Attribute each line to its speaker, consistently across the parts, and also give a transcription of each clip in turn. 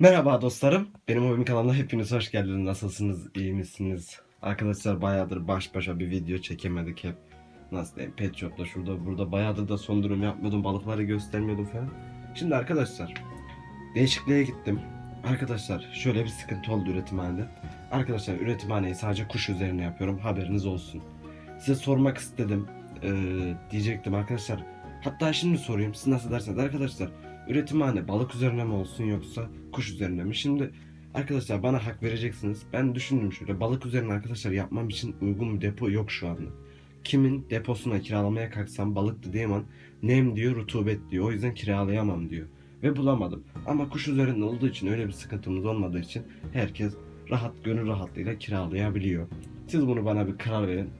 Speaker 1: Merhaba dostlarım. Benim hobim kanalına hepiniz hoş geldiniz. Nasılsınız? İyi misiniz? Arkadaşlar bayağıdır baş başa bir video çekemedik hep. Nasıl diyeyim? Pet Shop'ta şurada burada bayağıdır da son durum yapmıyordum. Balıkları göstermiyordum falan. Şimdi arkadaşlar değişikliğe gittim. Arkadaşlar şöyle bir sıkıntı oldu üretimhanede. Arkadaşlar üretimhaneyi sadece kuş üzerine yapıyorum. Haberiniz olsun. Size sormak istedim. Ee, diyecektim arkadaşlar. Hatta şimdi sorayım. Siz nasıl derseniz arkadaşlar. Üretimhane balık üzerine mi olsun yoksa kuş üzerine mi? Şimdi arkadaşlar bana hak vereceksiniz. Ben düşündüm şöyle balık üzerine arkadaşlar yapmam için uygun bir depo yok şu anda. Kimin deposuna kiralamaya kalksam balık dediğim an nem diyor rutubet diyor. O yüzden kiralayamam diyor. Ve bulamadım. Ama kuş üzerinde olduğu için öyle bir sıkıntımız olmadığı için herkes rahat gönül rahatlığıyla kiralayabiliyor. Siz bunu bana bir karar verin.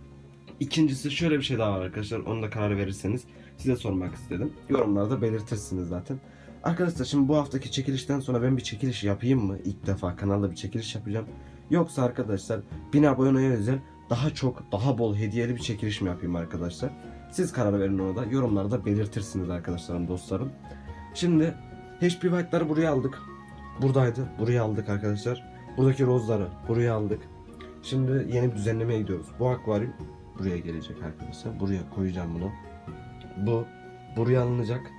Speaker 1: İkincisi şöyle bir şey daha var arkadaşlar. Onu da karar verirseniz size sormak istedim. Yorumlarda belirtirsiniz zaten. Arkadaşlar şimdi bu haftaki çekilişten sonra ben bir çekiliş yapayım mı? İlk defa kanalda bir çekiliş yapacağım. Yoksa arkadaşlar 1000 aboneye özel daha çok daha bol hediyeli bir çekiliş mi yapayım arkadaşlar? Siz karar verin ona da yorumlarda belirtirsiniz arkadaşlarım dostlarım. Şimdi HP White'ları buraya aldık. Buradaydı. Buraya aldık arkadaşlar. Buradaki rozları buraya aldık. Şimdi yeni bir düzenlemeye gidiyoruz. Bu akvaryum buraya gelecek arkadaşlar. Buraya koyacağım bunu. Bu buraya alınacak.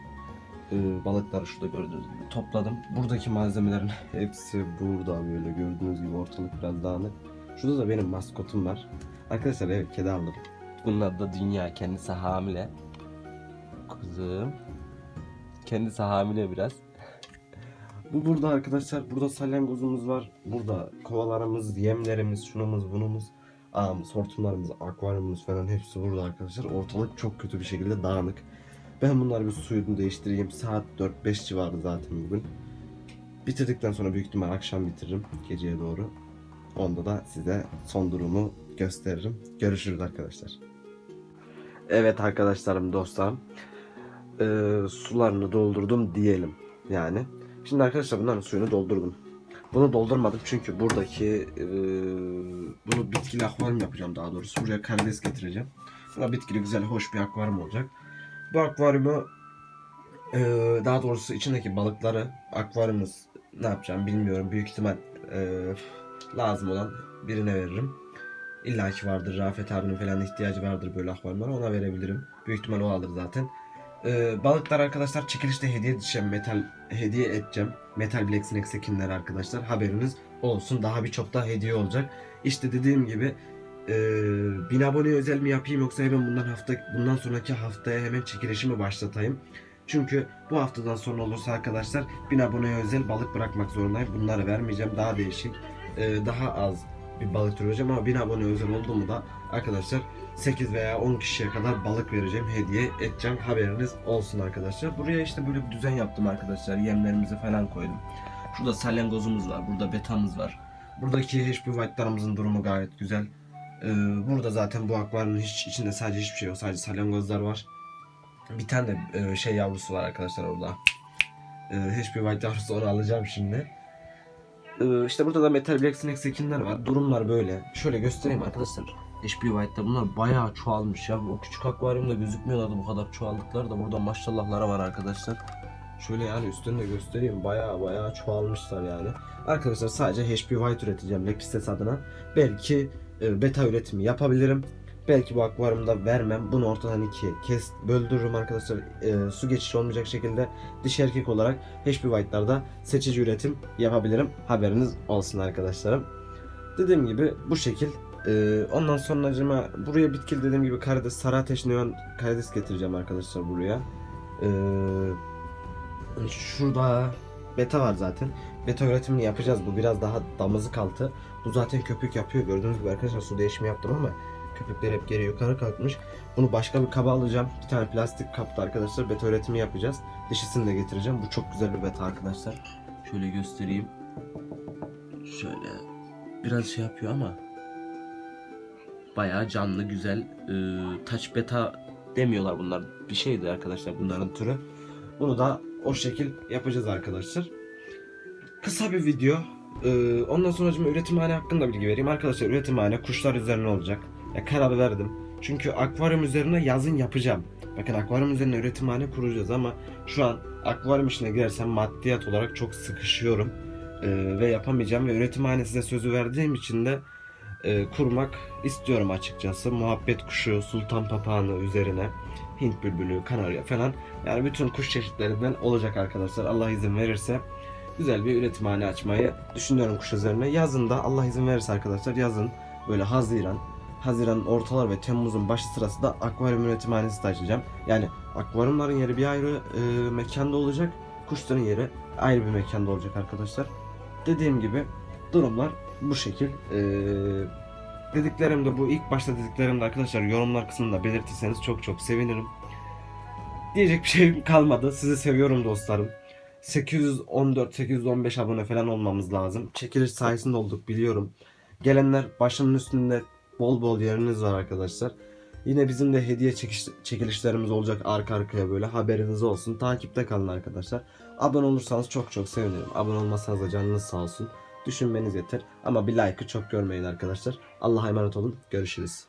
Speaker 1: Ee, balıkları şurada gördüğünüz gibi topladım. Buradaki malzemelerin hepsi burada böyle gördüğünüz gibi ortalık biraz dağınık. Şurada da benim maskotum var. Arkadaşlar evet kedi aldım. Bunun adı da Dünya. Kendisi hamile. Kızım. Kendisi hamile biraz. Bu burada arkadaşlar. Burada salyangozumuz var. Burada kovalarımız, yemlerimiz, şunumuz, bunumuz. Ağımız, hortumlarımız, akvaryumumuz falan hepsi burada arkadaşlar. Ortalık çok kötü bir şekilde dağınık. Ben bunları bir suyunu değiştireyim. Saat 4-5 civarı zaten bugün. Bitirdikten sonra büyük ihtimal akşam bitiririm geceye doğru. Onda da size son durumu gösteririm. Görüşürüz arkadaşlar. Evet arkadaşlarım dostlarım. Ee, sularını doldurdum diyelim yani. Şimdi arkadaşlar bunların suyunu doldurdum. Bunu doldurmadım çünkü buradaki e, bunu bitkili akvaryum yapacağım daha doğrusu. Buraya karides getireceğim. Buna bitkili güzel hoş bir akvaryum olacak. Bu akvaryumu e, daha doğrusu içindeki balıkları akvaryumuz ne yapacağım bilmiyorum. Büyük ihtimal e, lazım olan birine veririm. İlla ki vardır. Rafet abinin falan ihtiyacı vardır böyle akvaryumlara. Ona verebilirim. Büyük ihtimal o alır zaten. E, balıklar arkadaşlar çekilişte hediye edeceğim. Metal hediye edeceğim. Metal Black Snake skinler arkadaşlar. Haberiniz olsun. Daha birçok daha hediye olacak. İşte dediğim gibi e, bin aboneye özel mi yapayım yoksa hemen bundan hafta bundan sonraki haftaya hemen çekilişi mi başlatayım? Çünkü bu haftadan sonra olursa arkadaşlar bin aboneye özel balık bırakmak zorundayım. Bunları vermeyeceğim. Daha değişik, e, daha az bir balık türü vereceğim ama bin abone özel oldu mu da arkadaşlar 8 veya 10 kişiye kadar balık vereceğim, hediye edeceğim. Haberiniz olsun arkadaşlar. Buraya işte böyle bir düzen yaptım arkadaşlar. Yemlerimizi falan koydum. Şurada salyangozumuz var, burada betamız var. Buradaki HP White'larımızın durumu gayet güzel. Ee, burada zaten bu akvaryumun hiç içinde sadece hiçbir şey yok. Sadece salyangozlar var. Bir tane de e, şey yavrusu var arkadaşlar orada. Ee, HP White yavrusu onu alacağım şimdi. Ee, işte burada da Metal Black Snake skinler var. Durumlar böyle. Şöyle göstereyim arkadaşlar. HP White'da bunlar bayağı çoğalmış ya. O küçük akvaryumda gözükmüyorlardı bu kadar çoğaldıkları da burada maşallahlara var arkadaşlar. Şöyle yani üstünde göstereyim. Bayağı bayağı çoğalmışlar yani. Arkadaşlar sadece HP White üreteceğim Lepistes adına. Belki e, beta üretimi yapabilirim. Belki bu akvaryumda vermem. Bunu ortadan ikiye kes böldürürüm arkadaşlar. E, su geçişi olmayacak şekilde dişi erkek olarak HP White'larda seçici üretim yapabilirim. Haberiniz olsun arkadaşlarım. Dediğim gibi bu şekil. E, ondan sonra acaba buraya bitkili dediğim gibi karides, sarı ateş neon karides getireceğim arkadaşlar buraya. E, şurada beta var zaten. Beta üretimini yapacağız. Bu biraz daha damızlık altı. Bu zaten köpük yapıyor. Gördüğünüz gibi arkadaşlar su değişimi yaptım ama köpükler hep geri yukarı kalkmış. Bunu başka bir kaba alacağım. Bir tane plastik kapta arkadaşlar beta üretimi yapacağız. Dişisini de getireceğim. Bu çok güzel bir beta arkadaşlar. Şöyle göstereyim. Şöyle biraz şey yapıyor ama bayağı canlı güzel ee, touch beta demiyorlar bunlar. Bir şeydi arkadaşlar bunların türü. Bunu da o şekil yapacağız arkadaşlar. Kısa bir video. Ee, ondan sonra üretimhane hakkında bilgi vereyim. Arkadaşlar üretimhane kuşlar üzerine olacak. Ya karar verdim. Çünkü akvaryum üzerine yazın yapacağım. Bakın akvaryum üzerine üretimhane kuracağız ama şu an akvaryum işine girersem maddiyat olarak çok sıkışıyorum. e, ve yapamayacağım ve üretimhane size sözü verdiğim için de e, kurmak istiyorum açıkçası. Muhabbet kuşu, sultan papağanı üzerine Hint bülbülü, kanarya falan yani bütün kuş çeşitlerinden olacak arkadaşlar. Allah izin verirse güzel bir üretimhane açmayı düşünüyorum kuş üzerine. Yazın da Allah izin verirse arkadaşlar yazın böyle Haziran, Haziran ortalar ve Temmuz'un başı sırası da akvaryum üretimhanesi de açacağım. Yani akvaryumların yeri bir ayrı e, mekanda olacak. Kuşların yeri ayrı bir mekanda olacak arkadaşlar. Dediğim gibi durumlar bu şekil. E, dediklerimde bu ilk başta dediklerimde arkadaşlar yorumlar kısmında belirtirseniz çok çok sevinirim. Diyecek bir şeyim kalmadı. Sizi seviyorum dostlarım. 814-815 abone falan olmamız lazım. Çekiliş sayesinde olduk biliyorum. Gelenler başımın üstünde bol bol yeriniz var arkadaşlar. Yine bizim de hediye çekiş, çekilişlerimiz olacak arka arkaya böyle haberiniz olsun. Takipte kalın arkadaşlar. Abone olursanız çok çok sevinirim. Abone olmasanız da canınız sağ olsun. Düşünmeniz yeter. Ama bir like'ı çok görmeyin arkadaşlar. Allah'a emanet olun. Görüşürüz.